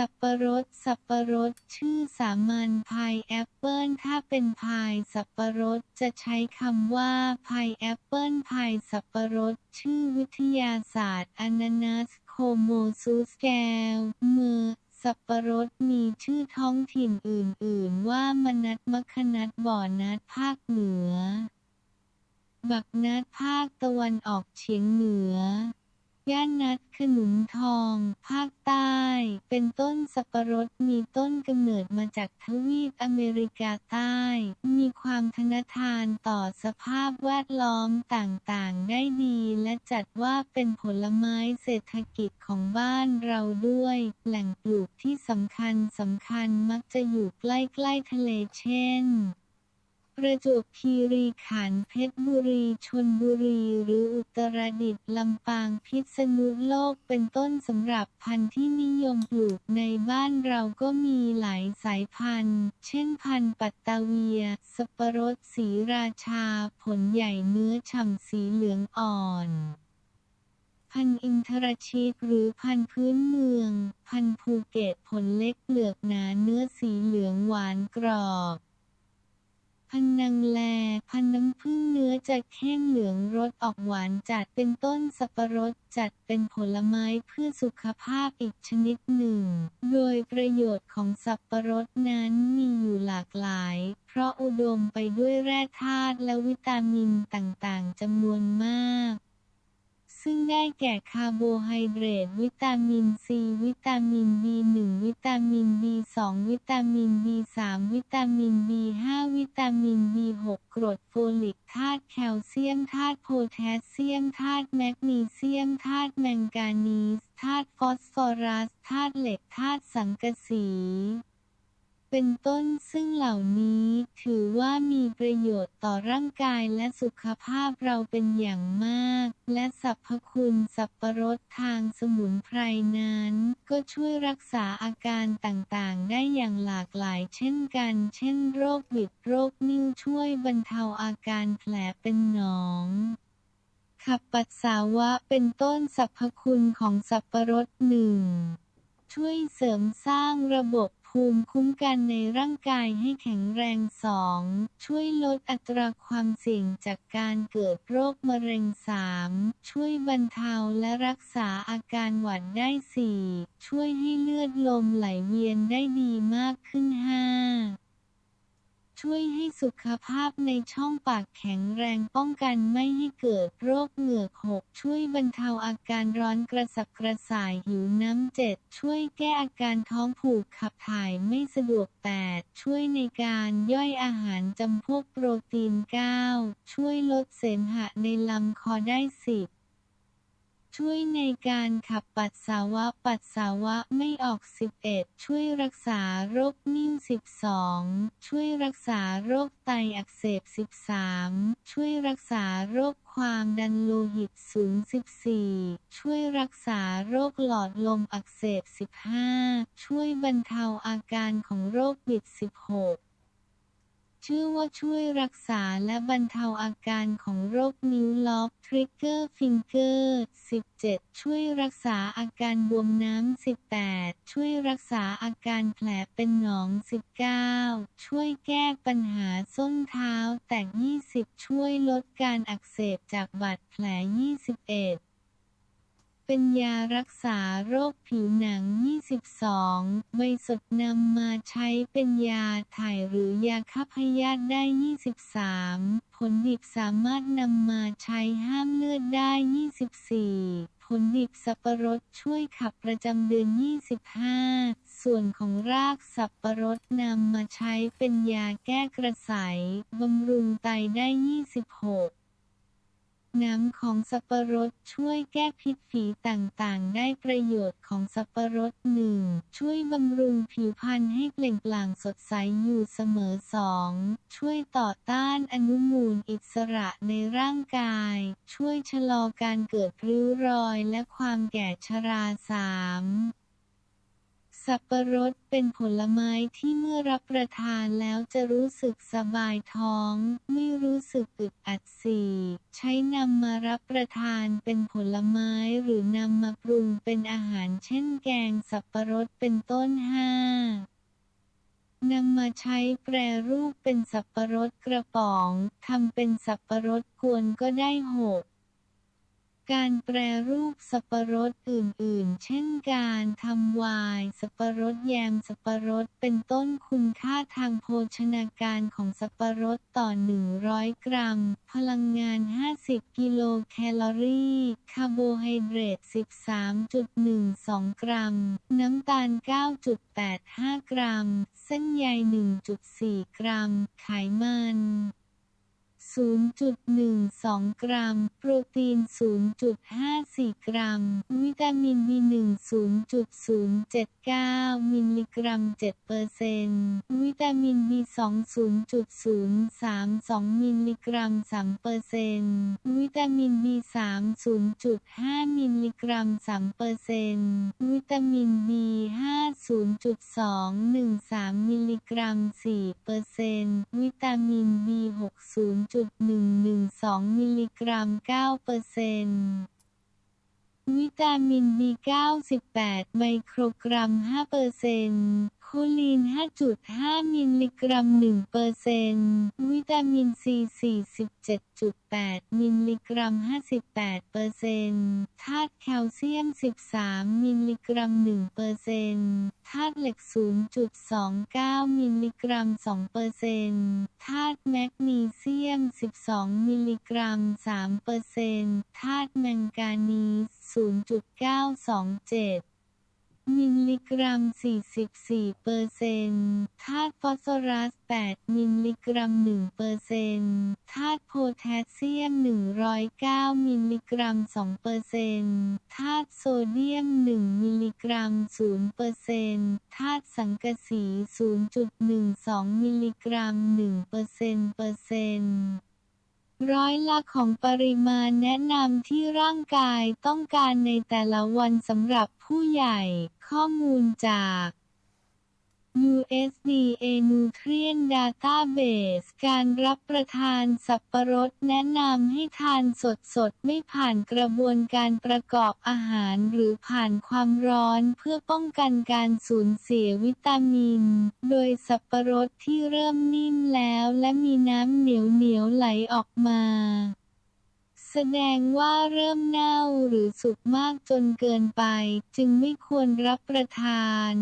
สับปะรด สับปะรด ชื่อสามัญพายแอปเปิลถ้าเป็นพายสับปะรดจะใช้คำว่าพายแอปเปิลพายสับปะรด ชื่อวิทยาศาสตร์อนานัสโคโมซูสแกลเมือสับปะรดมีชื่อท้องถิ่นอื่น ๆ ว่ามนัดมะขนัดบ่อนัดภาคเหนือ บักนัดภาคตะวันออกเฉียงเหนือ ย่านนัดขนุนทอง ภาคใต้ เป็นต้นสับปะรดมีต้นกำเนิดมาจากทวีปอเมริกาใต้ มีความทนทานต่อสภาพแวดล้อมต่างๆ ได้ดี และจัดว่าเป็นผลไม้เศรษฐกิจของบ้านเราด้วย แหล่งปลูกที่สำคัญสำคัญมักจะอยู่ใกล้ ๆ ทะเลเช่น ประจวบคีรีขันธ์เพชรบุรีชลบุรีหรืออุตรดิตถ์ลำปางพิษณุโลกเป็นต้นสำหรับพันธุ์ที่นิยมปลูกในบ้านเราก็มีหลายสายพันธุ์ เช่นพันธุ์ปัตตาเวีย สับปะรดสีราชา ผลใหญ่เนื้อฉ่ำสีเหลืองอ่อนพันธุ์อินทรชิตหรือพันธุ์พื้นเมือง พันธุ์ภูเก็ตผลเล็กเปลือกหนาเนื้อสีเหลืองหวานกรอบ พันนางแล พันน้ำผึ้งเนื้อจะแข้งเหลืองรสออกหวานจัดเป็นต้นสับปะรดจัดเป็นผลไม้เพื่อสุขภาพอีกชนิดหนึ่ง โดยประโยชน์ของสับปะรดนั้นมีอยู่หลากหลาย เพราะอุดมไปด้วยแร่ธาตุและวิตามินต่างๆจำนวนมาก ซึ่งได้แก่คาร์โบไฮเดรต วิตามินซี วิตามิน B1 วิตามิน B2 วิตามิน B3 วิตามิน B5 วิตามิน B6 กรดโฟลิกธาตุแคลเซียมธาตุโพแทสเซียมธาตุแมกนีเซียมธาตุแมงกานีสธาตุฟอสฟอรัสธาตุเหล็กธาตุสังกะสี เป็นต้นซึ่งเหล่านี้ถือว่ามีประโยชน์ต่อร่างกายและสุขภาพเราเป็นอย่างมาก และสรรพคุณสับปะรดทางสมุนไพรนั้น ก็ช่วยรักษาอาการต่างๆ ได้อย่างหลากหลายเช่นกัน เช่นโรคบิดโรคนิ่วช่วยบรรเทาอาการแผลเป็นหนองขับปัสสาวะเป็นต้นสรรพคุณของสับปะรดหนึ่งช่วยเสริมสร้างระบบ ภูมิคุ้มกันในร่างกายให้แข็งแรง 2. ช่วยลดอัตราความเสี่ยงจากการเกิดโรคมะเร็ง 3. ช่วยบรรเทาและรักษาอาการหวัดได้ 4. ช่วยให้เลือดลมไหลเวียนได้ดีมากขึ้น 5. ช่วยให้สุขภาพในช่องปากแข็งแรงป้องกันไม่ให้เกิดโรคเหงือกหกช่วยบรรเทาอาการร้อนกระสับกระส่ายหิวน้ำเจ็ดช่วยแก้อาการท้องผูกขับถ่ายไม่สะดวกแปดช่วยในการย่อยอาหารจำพวกโปรตีน9ช่วยลดเสมหะในลำคอได้สิบ ช่วยในการขับปัสสาวะปัสสาวะไม่ออก 11 ช่วยรักษาโรคนิ่ว12 ช่วยรักษาโรคไตอักเสบ 13 ช่วยรักษาโรคความดันโลหิตสูง 14 ช่วยรักษาโรคหลอดลมอักเสบ 15 ช่วยบรรเทาอาการของโรคบิด 16 ชื่อว่าช่วยรักษาและบรรเทาอาการของโรคนิ้วล็อกทริกเกอร์ฟิงเกอร์17 ช่วยรักษาอาการบวมน้ำ18 ช่วยรักษาอาการแผลเป็นหนอง 19 ช่วยแก้ปัญหาส้นเท้าแตก 20 ช่วยลดการอักเสบจากบาดแผล 21 เป็นยารักษาโรคผิวหนัง 22 ใบสดนำมาใช้เป็นยาถ่ายหรือยาฆ่าพยาธิได้ 23 ผลดิบสามารถนำมาใช้ห้ามเลือดได้ 24 ผลดิบสับปะรดช่วยขับประจำเดือน 25 ส่วนของรากสับปะรดนำมาใช้เป็นยาแก้กระสายบำรุงไตได้ 26 น้ำของสับปะรดช่วยแก้พิษฝีต่างๆ ได้ประโยชน์ของสับปะรดหนึ่งช่วยบำรุงผิวพรรณให้เปล่งปลั่งสดใสอยู่เสมอสองช่วยต่อต้านอนุมูลอิสระในร่างกาย ช่วยชะลอการเกิดริ้วรอยและความแก่ชราสาม สับปะรดเป็นผลไม้ที่เมื่อรับประทานแล้วจะรู้สึกสบายท้อง ไม่รู้สึกอึดอัดสีใช้นำมารับประทานเป็นผลไม้หรือนำมาปรุงเป็นอาหารเช่นแกงสับปะรดเป็นต้นห้านำมาใช้แปรรูปเป็นสับปะรดกระป๋องทำเป็นสับปะรดกวนก็ได้หก การแปรรูปสับปะรดอื่นๆ เช่นการทำวน์สับปะรดแยมสับปะรดเป็นต้นคุณค่าทางโภชนาการของสับปะรดต่อ 100 กรัม พลังงาน 50 กิโลแคลอรี่ คาร์โบไฮเดรต 13.12 กรัม น้ำตาล 9.85 กรัม เส้นใย 1.4 กรัม ไขมัน 0.12 กรัม โปรตีน 0.54 กรัม วิตามิน B1 0.079 มิลลิกรัม7เปอร์เซนต์วิตามิน B2 0.032 มิลลิกรัม3เปอร์เซนต์วิตามิน B3 0.5 มิลลิกรัม3เปอร์เซนต์วิตามิน B5 0.213 มิลลิกรัม4เปอร์เซนต์วิตามิน B6 0.112 มิลลิกรัม9เปอร์เซนต์วิตามิน B98 ไมโครกรัม5เปอร์เซนต์ คลีน 5.5 มิลลิกรัม1เปอร์เซนต์วิตามิน C 47.8 มิลลิกรัม 58เปอร์เซนต์ธาตุแคลเซียม 13 มิลลิกรัม1เปอร์เซนต์ธาตุเหล็ก 0.29 มิลลิกรัม2เปอร์เซนต์ธาตุแมกนีเซียม 12 มิลลิกรัม3เปอร์เซนต์ธาตุแมงกานีส0.927 มิลลิกรัม 44เปอร์เซนต์ธาตุฟอสฟอรัส 8 มิลลิกรัม1เปอร์เซนต์ธาตุโพแทสเซียม 109 มิลลิกรัม2เปอร์เซนต์ธาตุโซเดียม 1 มิลลิกรัม0เปอร์เซนต์ธาตุสังกะสี 0.12 มิลลิกรัม1เปอร์เซนต์เปอร์เซนต์ ร้อยละของปริมาณแนะนำที่ร่างกายต้องการในแต่ละวันสำหรับผู้ใหญ่ ข้อมูลจาก USDA Nutrient Database การรับประทานสับปะรดแนะนำให้ทานสดๆ ไม่ผ่านกระบวนการประกอบอาหารหรือผ่านความร้อนเพื่อป้องกันการสูญเสียวิตามิน โดยสับปะรดที่เริ่มนิ่มแล้วและมีน้ำเหนียวๆไหลออกมาแสดงว่าเริ่มเน่าหรือสุกมากจนเกินไป จึงไม่ควรรับประทาน